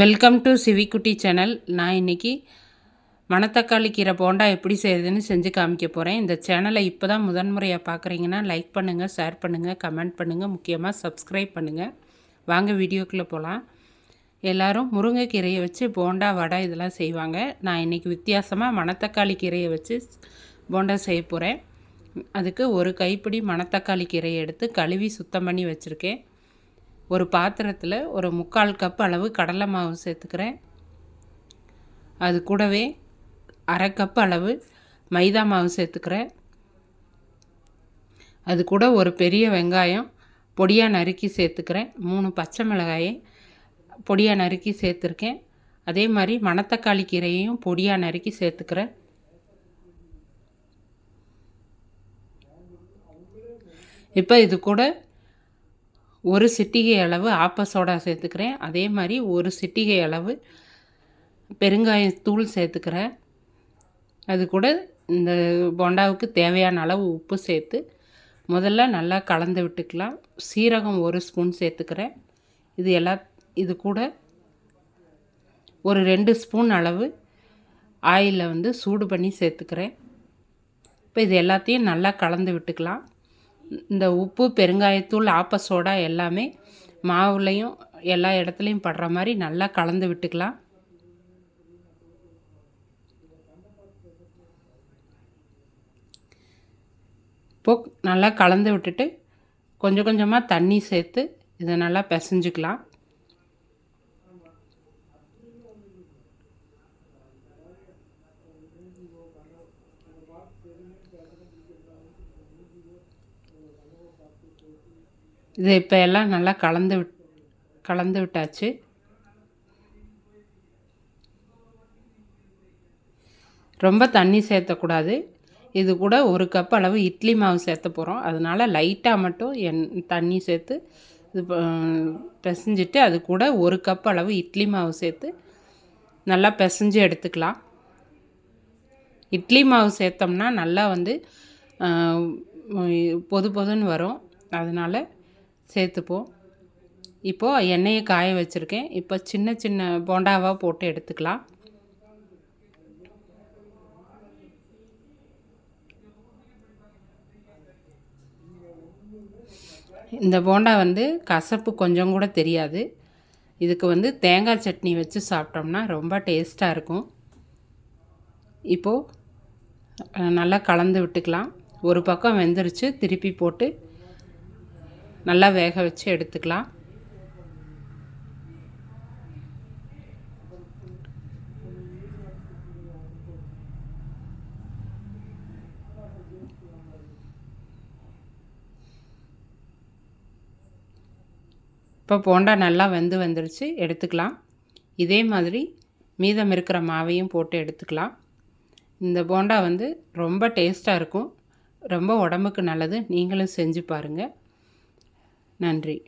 Welcome to சிவிக்குட்டி channel. நான் இன்றைக்கி மணத்தக்காளி கீரை போண்டா எப்படி செய்யுதுன்னு செஞ்சு காமிக்க போகிறேன் இந்த சேனலை இப்போ தான் முதன்முறையாக பார்க்குறீங்கன்னா லைக் பண்ணுங்கள் ஷேர் பண்ணுங்கள் கமெண்ட் பண்ணுங்கள் முக்கியமாக சப்ஸ்கிரைப் பண்ணுங்கள் வாங்க வீடியோக்குள்ளே போகலாம் எல்லோரும் முருங்கைக்கீரையை வச்சு போண்டா வடை இதெல்லாம் செய்வாங்க. நான் இன்றைக்கி வித்தியாசமாக மணத்தக்காளி கீரையை வச்சு போண்டா செய்ய போகிறேன் அதுக்கு ஒரு கைப்பிடி மணத்தக்காளி கீரையை எடுத்து கழுவி சுத்தம் பண்ணி வச்சுருக்கேன். ஒரு பாத்திரத்தில் ஒரு முக்கால் கப் அளவு கடலை மாவு சேர்த்துக்கிறேன். அது கூடவே அரை கப் அளவு மைதா மாவு சேர்த்துக்கிறேன். அது கூட ஒரு பெரிய வெங்காயம் பொடியாக நறுக்கி சேர்த்துக்கிறேன். மூணு பச்சை மிளகாயை பொடியாக நறுக்கி சேர்த்துருக்கேன். அதே மாதிரி மணத்தக்காளி கீரையையும் பொடியாக நறுக்கி சேர்த்துக்கிறேன். இப்போ இது கூட ஒரு சிட்டிகை அளவு ஆப்ப சோடா சேர்த்துக்கிறேன். அதே மாதிரி ஒரு சிட்டிகை அளவு பெருங்காயத்தூள் சேர்த்துக்கிறேன். அது கூட இந்த போண்டாவுக்கு தேவையான அளவு உப்பு சேர்த்து முதல்ல நல்லா கலந்து விட்டுக்கலாம். சீரகம் ஒரு ஸ்பூன் சேர்த்துக்கிறேன். இது எல்லா இது கூட ஒரு ரெண்டு ஸ்பூன் அளவு ஆயிலில் வந்து சூடு பண்ணி சேர்த்துக்கிறேன். இப்போ இது எல்லாத்தையும் நல்லா கலந்து விட்டுக்கலாம். இந்த உப்பு பெருங்காயத்தூள் ஆப்ப சோடா எல்லாமே மாவுலையும் எல்லா இடத்துலையும் படுற மாதிரி நல்லா கலந்து விட்டுக்கலாம். இப்போ நல்லா கலந்து விட்டுட்டு கொஞ்சம் கொஞ்சமாக தண்ணி சேர்த்து இதை நல்லா பிசைஞ்சுக்கலாம். இது இப்போ எல்லாம் நல்லா கலந்து விட் கலந்து விட்டாச்சு. ரொம்ப தண்ணி சேர்த்தக்கூடாது. இது கூட ஒரு கப் அளவு இட்லி மாவு சேர்த்த போகிறோம் அதனால் லைட்டாக மட்டும் என் தண்ணி சேர்த்து இது பிசைஞ்சிட்டு அது கூட ஒரு கப் அளவு இட்லி மாவு சேர்த்து நல்லா பிசைஞ்சு எடுத்துக்கலாம். இட்லி மாவு சேர்த்தோம்னா நல்லா வந்து பொது பொதுன்னு வரும். அதனால் சேர்த்துப்போம். இப்போது எண்ணெயை காய வச்சுருக்கேன். இப்போ சின்ன சின்ன போண்டாவாக போட்டு எடுத்துக்கலாம். இந்த போண்டா வந்து கசப்பு கொஞ்சம் கூட தெரியாது. இதுக்கு வந்து தேங்காய் சட்னி வச்சு சாப்பிட்டோம்னா ரொம்ப டேஸ்ட்டாக இருக்கும். இப்போது நல்லா கலந்து விட்டுக்கலாம். ஒரு பக்கம் வெந்துருச்சு திருப்பி போட்டு நல்லா வேக வச்சு எடுத்துக்கலாம். இப்போ போண்டா நல்லா வெந்து வந்துருச்சு எடுத்துக்கலாம். இதே மாதிரி மீதம் இருக்கிற மாவையும் போட்டு எடுத்துக்கலாம். இந்த போண்டா வந்து ரொம்ப டேஸ்ட்டாக இருக்கும். ரொம்ப உடம்புக்கு நல்லது. நீங்களும் செஞ்சு பாருங்கள் நன்றி.